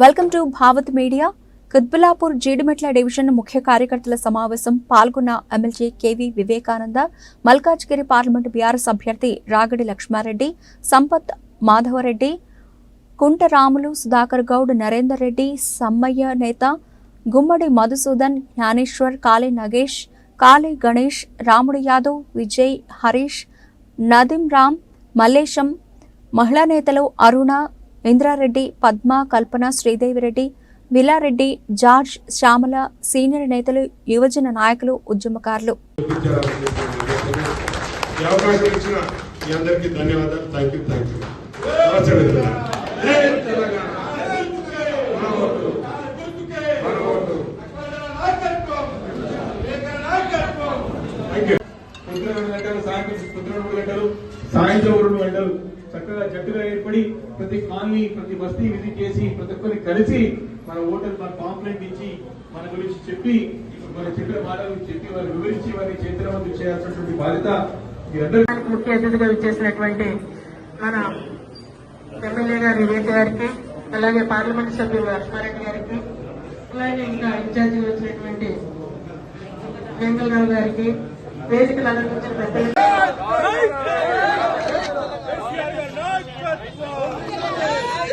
Welcome to Bhavat media Quthbullapur Jeedimetla division ముఖ్య కార్యకర్తల సమావేశం పాల్గొన్న MLA KV Vivekananda Malkajgiri parliament BRS అభ్యర్థి రాగడి లక్ష్మారెడ్డి సంపత్ మాధవరెడ్డి కుంటరాములు సుధాకర్ గౌడ్ నరేందర్ రెడ్డి సమ్మయ్య నేత గుమ్మడి మధుసూదన్ జ్ఞానేశ్వర్ కాళీ నగేష్ కాళీ గణేష్ రాముడు యాదవ్ విజయ్ హరీష్ నదిం రామ్ మల్లేశం మహిళా నేతలు అరుణ ఇంద్రారెడ్డి పద్మ కల్పన శ్రీదేవిరెడ్డి విలారెడ్డి జార్జ్ శ్యామల సీనియర్ నేతలు యువజన నాయకులు ఉద్యమకారులు సాయంత్రం రెండు గంటలు చక్కగా జట్టుగా ఏర్పడి ప్రతి కాలనీ ప్రతి బస్తీ విజిట్ చేసి ప్రతి ఒక్కరిని కలిసి మన ఓటర్ మన పాంప్లెంట్ ఇచ్చి మన గురించి చెప్పి మన చెప్పిన మాటలు చెప్పి వారు వివరించి వారిని చైతన్యవంతం చేయాల్సినటువంటి బాధ్యత ముఖ్య అతిథిగా ఇచ్చేసినటువంటి మన ఎమ్మెల్యే గారు వివేక్ గారికి అలాగే పార్లమెంట్ సభ్యులు లక్ష్మారెడ్డి గారికి అలాగే ఇంకా ఇన్ఛార్జిగా వచ్చినటువంటి వెంకలరావు గారికి వేదికలు అలంకరించిన పెద్దలు.